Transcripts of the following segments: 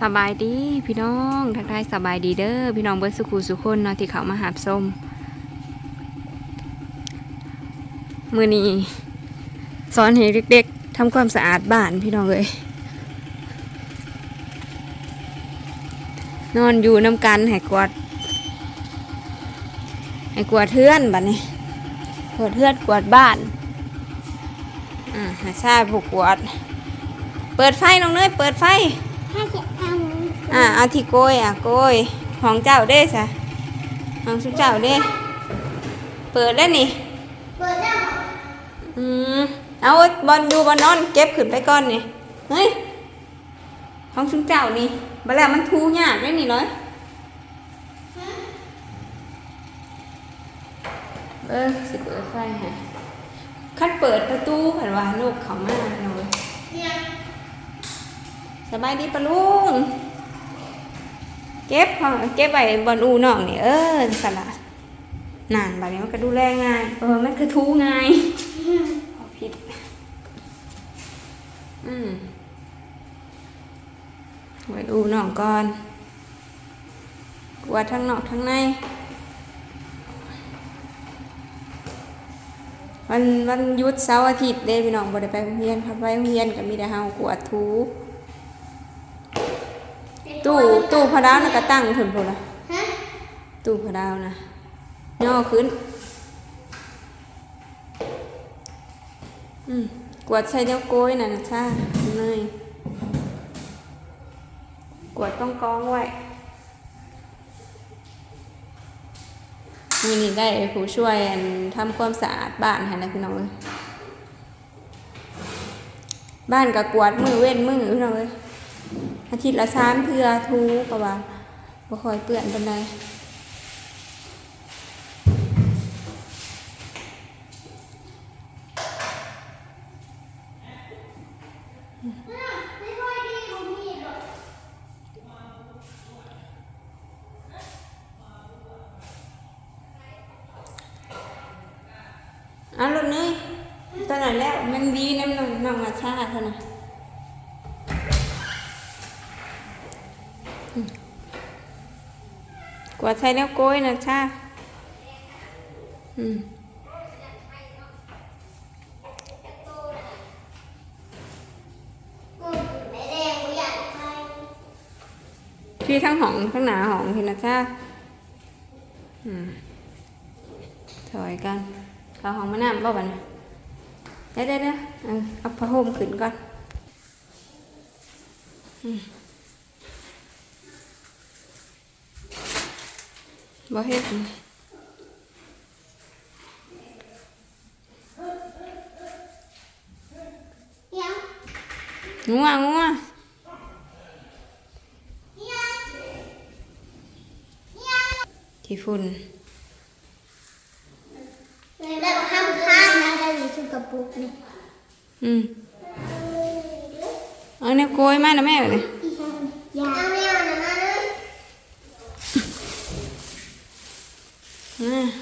สบายดีพี่น้องทักทายสบายดีเด้อพี่น้องเบิร์สุขูสุคนเนาะที่เขามาหาบส้มมือนี้สอนให้เด็กๆทำความสะอาดบ้านพี่น้องเลยนอนอยู่น้ำกันให้กวาดให้กวาดเทือนบัดนี้กวาดเทือนกวาดบ้านอ่าหาชาผูกกวาด เปิดไฟน้องเนยเปิดไฟ อาอ่าเอาที่โกยอะโกยของเจ้าเด้สะของสุเจ้าเด้ เปิดแล้วนี่ เปิดได้หรออืมเอาบอลอยู่บอลนอนเก็บขึ้นไปก่อนนี่เฮ้ยของสุเจ้านี่บัดแล้วมันทูยากได้นี่เลยเออสิเปิดไฟฮะคัดเปิดประตูเห็นว่าลูกเขามาหน่อยเนี่ยสบายดีปะลุง เก็บของเก็บไว้บนอูน้องนี่เออสละนานแบบนี้มันก็ดูแลง่าย เออมันคือทูง่ายเอผิด อืมไว้อูน้องก่อนกวาดทั้งนอกทั้งในวันวันยุดเสาร์อาทิตย์เด้พี่น้องบ่ได้ไปโรงเรียนพัดไปโรงเรียนก็มีแต่เฮากวาดทู ตู้ตู้พระดาวน่ะก็ตั้งถึงพุ่นละฮะตู้พระดาวนะย่อขึ้น อืมกวาดใส่เดียวโกยน่ะนะช่าเนยกวาดต้องกองไว้มีนี่ได้ผู้ช่วยอันทำความสะอาดบ้านให้นะพี่น้องเอ้ยบ้านก็กวาดมือเว้นมือพี่น้องเอ้ย อาทิตย์ละสามเทื่อทูก็ว่าบ่ค่อยเปื้อนปานใดไรอกเอ้าวรถนี้ตอนนั้นแล้วมันดีน้ำน้องน้องอาชาเท่านั้นอืมก วาดใส่แล้วโกยนะชาอืมพี่ทั้งหองทั้งหนาหองพี่นะชาถอยกันเขาหองมาน้ำบ่บันะเดี๋ยวเดี๋ยวเดี๋ยเอาเอาผ้าห่มขึ้นก่อนอืม บ่เฮ็ดยังงัวงัวยังยังขี้ฝุ่นแล้วห้ามข้ามนะได้อยู่ชุดกระปุกนี่อืมเอาเนี่ยโกยมานะแม่เลยยาไม่เอานะนะเลย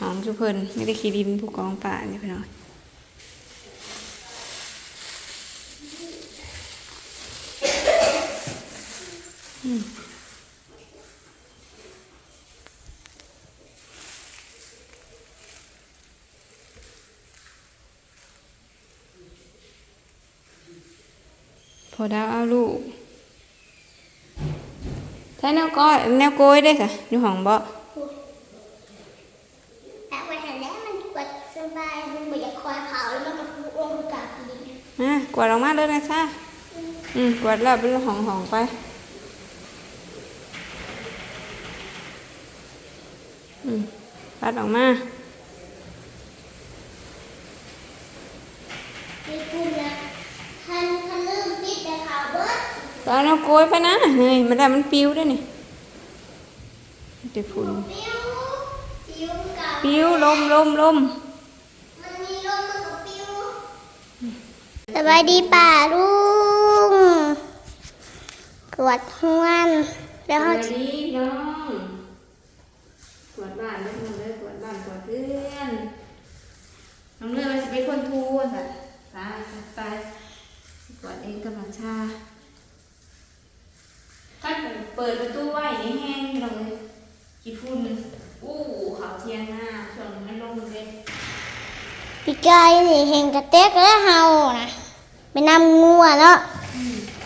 อ่าหอมจุเพิ่นไม่ได้ขี้ดินผู้กองป่านี่พี่น้องพอดาวเอาลูกใช้แนวก้อยแนวโกยได้ค่ะอยู่ห้องบ่ต่วันไหนแล้วมันกดสบายมันไม่อยากคอยเขาแล้วมันก็ฟุ้งอ้วนกาบ ดีอะกวาดออกมาเลยนะซ่าอืมกวาดแล้วเป็นห้องห้องๆไปอืมปัดออกมามีคุณนะทันทันลืมปิดแต่ข่าวเบิร์ดตอนเอาโกยไปนะเฮ้ยมันได้มันปิวด้วยนี่เดี๋ยวฝุ่นปิ้วปิ้วกับปิวลมลมลม มันมีลมมันก็ปิ้ว สบายดีป่าลุงกวดห้วนแล้วเขาดีน้องกวาดบ้านเลยน้องเลยกวาดบ้านกวาดเพื่อนน้องเลยมันจะเป็นคนทูอะค่ะตายตายกวาดเองกำลังชาคัดไปเปิดประตูไว้ให้แห้งลงเลยขี้ฝุ่นอู้เขาเทียงหน้าช่วงนี้มันลงเลยพี่กายนี่เห็ ไปนำงัวเนาะ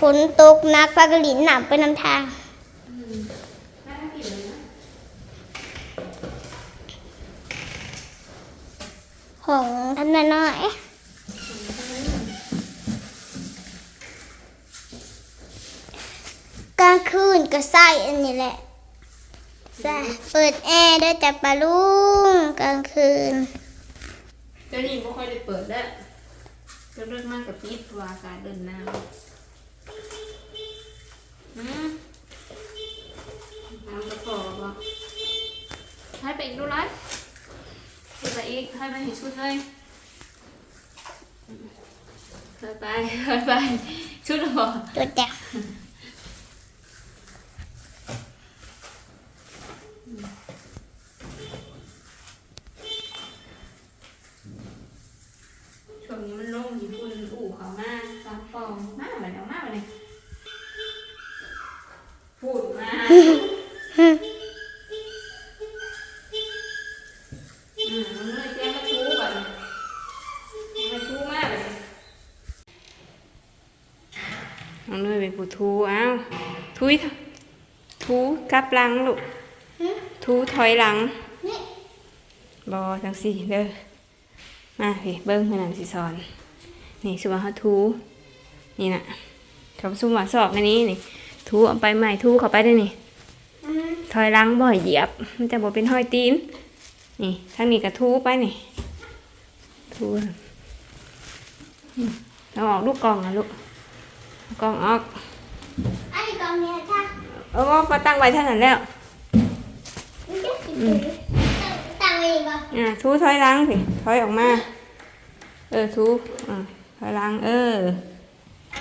ฝนตกหนักปากหลินหนำไปนำทางอืมน่านนะของทำน้อยกลางคืนก็ใส่อันนี้แหละใส่เปิดแอร์ด้วยจับปลาลุงกลางคืน เดี๋ยวนี้ไม่ค่อยได้เปิดแล้ว จะเลือกมากกับปิดเพราะว่าอากาศเดินหนาวอืมน้ำกระป๋องบอกให้ไปอีกดูไรให้ไปอีกให้ไปอีกชุดเลยไปไปไปชุดหรอตัวแจก ช่วงนี้มันโล่งญี่ปุ่นอู่เขามาสามฟองมากเลยเอามากเลยพูดมาอืมมันเลยแจ้งมาทูก่อนมาทูมากเลยน้ องเนยเป็นผู้ทูเอ้าทุยทูกลับหลังลูกทูถอยหลังนี่บอจังสี่เด้อมาพี่เบิ้งเพื่อนนสิสอน นี่สมมาเขาทูนี่น่ะเขาซุ่มหวาสอบอันนี้นี่ทูเอาไปใหม่ทูเข้าไปได้นี่อืมถอยหลังบ่อยเหยียบ มันจะบ่เป็นห้อยตีน นี่ทางนี้ก็ทูไปนี่ทูอืมเอาออกลูกกล่องนะลูกเอากล่องออก อันนี้กองเนี้ยจ้ะเอาออกมาตั้งไว้เท่านั้นแล้วมันจะกินเลยตั้งไว้อีกป่ะอ่าทูถอยหลังสิถอยออกมา เออทูอ่าถอยหลังเออ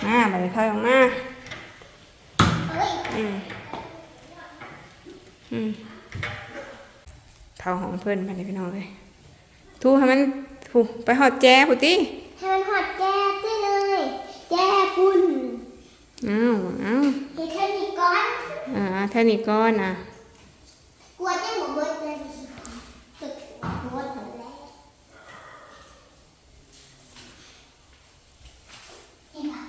มาไปถอยออกมาเฮ้ยอืมอืมเข้าห้องเพื่อนไปเลยพี่น้องเลยทูให้มันทูไปหอดแจ้พุติให้มันหอดแก้ได้เลยแก้ปุ่น อ้าวอ้าวเฮ็ดแค่นี้ก่อนอ่าแท่นี้ก้อนอะกลัวจะหมดเบิดเลยตึกหมดหมดแล้วเห็นปะ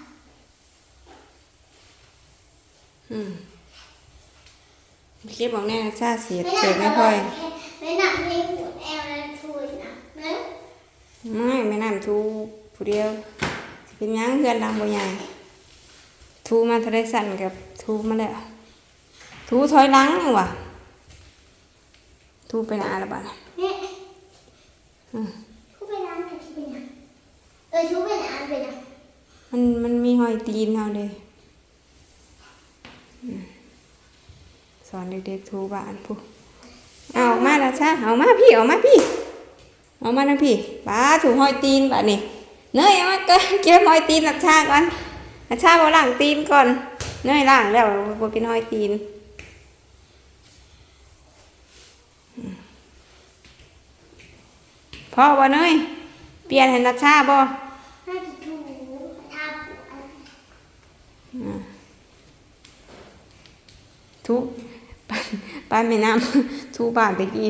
อืมเก็บบอกแน่ชาเสียดเสียดไม่ค่อย ไม่หนักไม่ปวดแอวแล้วช่วยนะนะไม่ไม่นำทูผู้เดียวสิเป็นหยังเพื่อนดังบ่ใหญ่ ทูมาทะเลสั่นกับทูมาแล้วทูถอยหลังนี่ว่ะทูไปหนาละบ้าดเนี่ยอืมทุบไปน้ำหน่อยทุบไปน้ำเออทุบไปน้ำไปน้มันมันมีหอยตีนเอาเลยอืมสอนเด็กๆทูบ้านผู้เอาออกมาแล้วช่าเอามาพี่เอามาพี่ เอามานะพี่ป้าถูกหอยตีนบ้านนี่เนยเอามาเก็เก็บหอยตีนนักชาก่อน นักชาบ่ล้างตีนก่อนเนยล้างแล้วบ่เป็นหอยตีนอืมพ่อบ่เนยเปลี่ยนให้นักชาบ่ำน่าจะถูทาปวดทุกบ้านบ้านแม่น้ำทุกบ้านตะกี้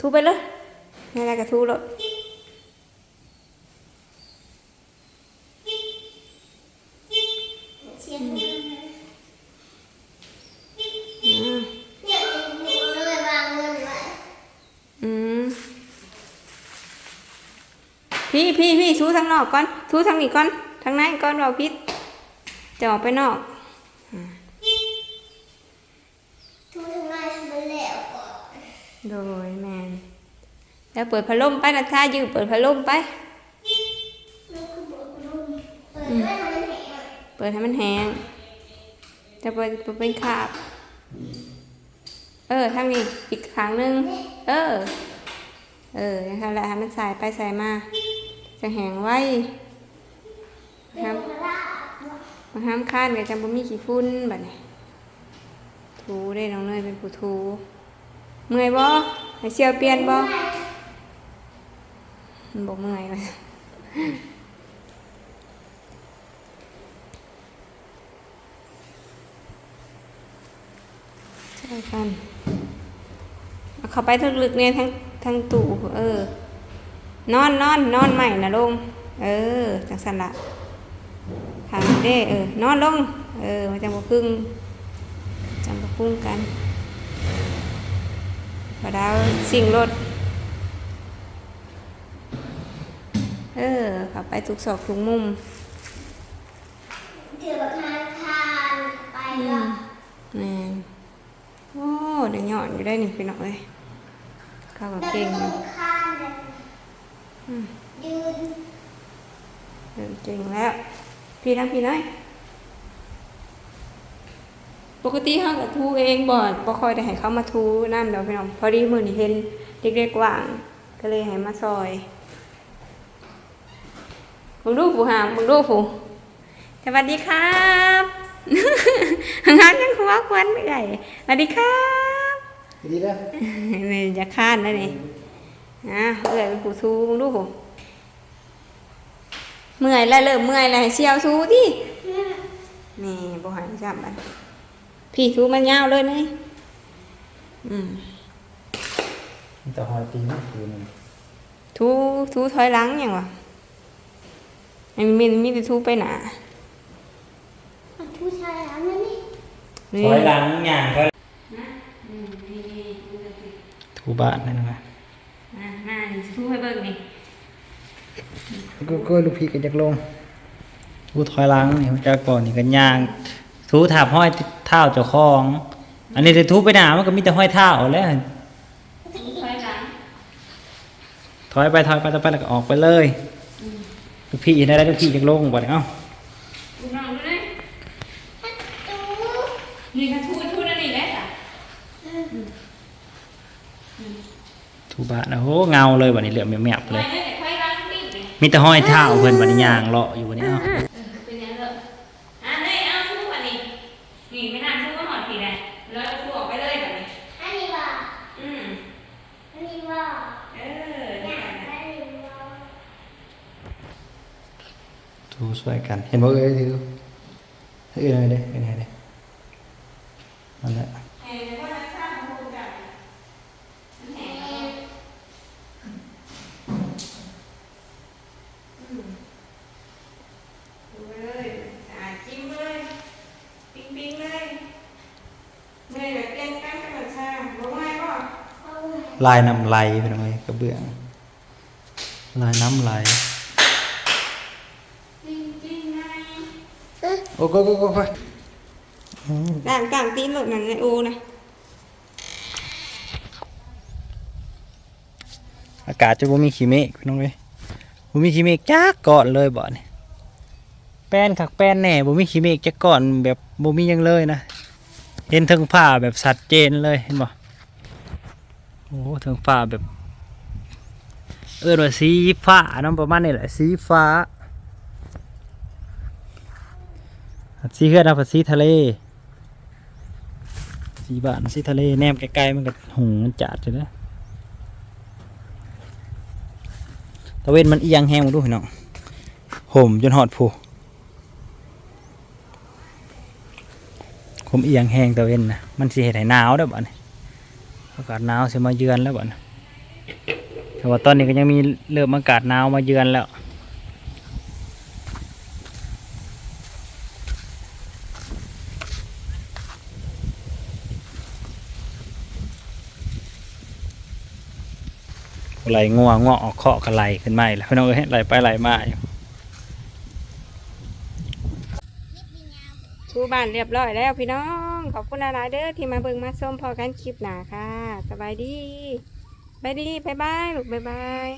ทุไปเลยนี่อะไรก็ทุเลย เสียงเนี่ย อืม เนี่ยหนูเลยวางเงินไว้ อืม พี่พี่พี่ทูทางนอกก่อนทูทางนี้ก่อนทางในก่อนเราพิษจะออกไปนอกทุบทำไมมันแล้วก่อนโดยแมนแล้วเปิดพัดลมไปนะท่ายืมเปิดพัดลมไปมันคือบอกลุงเปิดด้วยทำมันแหงเปิดให้มันแห้งจะเปิดเปิดเป็นขาบเออทางนี้อีกครั้งหนึ่งเออ เออนะคะแหละให้มันใส่ไปใส่มา จะแหงไว้ครับมาห้ามข้านกับจำบุมีขี้ฟุ้นแบบนี้ถูได้น้องเนยเป็นผู้ถูเมื่อยบ่ไอเซียวเปลี่ยนบ่มันบอกเมื่อยเลใช่กัน เอาเข้าไปลึกๆเนี่ยทั้งทั้งตู้เออ นอนนอนนอนใหม่นะลง เออ จังสันละขาเด้เออนอนลง เออมันจังบ่พึ่งจังบ่พึ่งกันพอดาวสิ่งรถ เออเขับไปทุกซอกทุกมุมถือแบบทานทานไปแล้วแม่นโอ้เดี๋ยวหย่อนอยู่ได้นี่พี่น้องเอ้ยเข้ากับแล้วเก่ง ก็ อยู่ ข้างเลย อืม ยืนเริ่มเก่งแล้ว พี่ทั้งพี่น้อยปกติเขากับทูเองบ่บ่ค่อยได้ให้เขามาทูน้ำเดี๋ยวพี่น้องพอดีมื้อนี้เห็นเด็กๆว่าง ก็เลยให้มาซอยมึงดูผู้หามมึงดูผู้สวัสดีครับงานยังหัวควันไม่ได้สวัสดีครับดีแล้วนี่จะข้านแล้วนี่ นะเอื่อยเป็นผู้ทูมึงดูผู้เมื่อยแล้วเริ่มเมื่อยแล้วให้เชียวทูที่นี่บ่ใหายจับมันพี่ทูมันยาวเลยนี่อืมมีแต่หอยตีนคือมันทูทูถอยหลังอย่างวะไอ้มีมีแต่ทูไปหนาอะผู้ชายแล้วนั่นนี่นี่ถอยหลังอย่างก็นะอืมนี่นี่ถูบ้านนั่นนะ สู้ให้เบิ่งนี่ก็ก็ลูกพี่กันจากลงทูถอยหลังนี่จากก่อนนี่กันย่างทูถับห้อยเท้าเจ้าของ อันนี้จะทูไปหนามันก็มีแต่ห้อยเท้าแล้วถอยหลังถอยไปถอยไปถอยไปแล้วก็ออกไปเลยลูกพี่ได้ได้ลูกพี่จากลงบ่เนี่ยเอ้า ดูน้องดูเลย จู นี่ค่ะทูทูนั่นนี่แหละจ้ะ ทูบ้านนะโหเงาเลยวันนี้เหลือมแมบๆเลย มีแต่ห้อยเท้าเพิ่นวันนี้ยางเลาะอยู่วันนี้เอ้าเออเป็นยังไงเลยอะนี่เอาทูอันนี้นี่ไม่นานทูก็หอดผีได้แล้วทูออกไปเลยแบบนี้อันนี้ว่าอืมอันนี้ว่าเออเนี่นี่ยกันนะอันนี้ว่าทูช่วยกัน เห็นบ่เอ้ยถือเอ้ยอะไรเด้เอ้ยอะไรเด้นั่นแหละ เอ้ยเดี๋ยวพ่อจะสร้างของคุณจ้ะมันแห้งแล้วอืมดูไปเลยอะจิ้มเลยปิ้งปิ้งเลยเมื่อยแบบเปลี่ยนแปลงธรรมชาติบ่ง่ายบ่ เอา ลายน้ำไหลเป็นไงกระเบื้อง ลายน้ำไหลจริงจริงไงโอ้ก็ก็ก็ก็อืมด่างกลางตีนหลุดนั่นในอูนะอากาศจะบ่มีขี้เมฆพี่น้องเอ้ยบ่มีขี้เมฆจักก่อนเลยบ่เนี่ยแป้นคักแป้นแหน่บ่มีขี้เมฆจักก่อนแบบบ่มีหยังเลยนะเห็นเทิงฟ้าแบบชัดเจนเลยเห็นบ่โอ้เทิงฟ้าแบบ เออว่าสีฟ้าเนาะประมาณนี้แหละสีฟ้าสีเฮือดเอาสีทะเล สีบ้านสีทะเล แนมไกลๆมันก็หงมจัดเลยนะตะเวนมันเอียงแห้งดูพี่น้องห่มจนหอดผูผมเอียงแห้งตะเวนนะมันสิเห็ดให้หนาวได้อบ่เนี่ย อากาศหนาวสิมาเยือนแล้วบ่นแต่ว่าตอนนี้ก็ยังมีเริ่มอากาศหนาวมาเยือนแล้วไหลงัวงอออกเคาะกันไหลขึ้นมาแล้วพี่น้องเอ้ยไหลไปไหลมาอยู่ทูบ้านเรียบร้อยแล้วพี่น้อง ขอบคุณหลายๆเด้อที่มาเบิ่งมาส้มพอกันคลิปหนาค่ะ สบายดีบายดีบายบายลูกบายบาย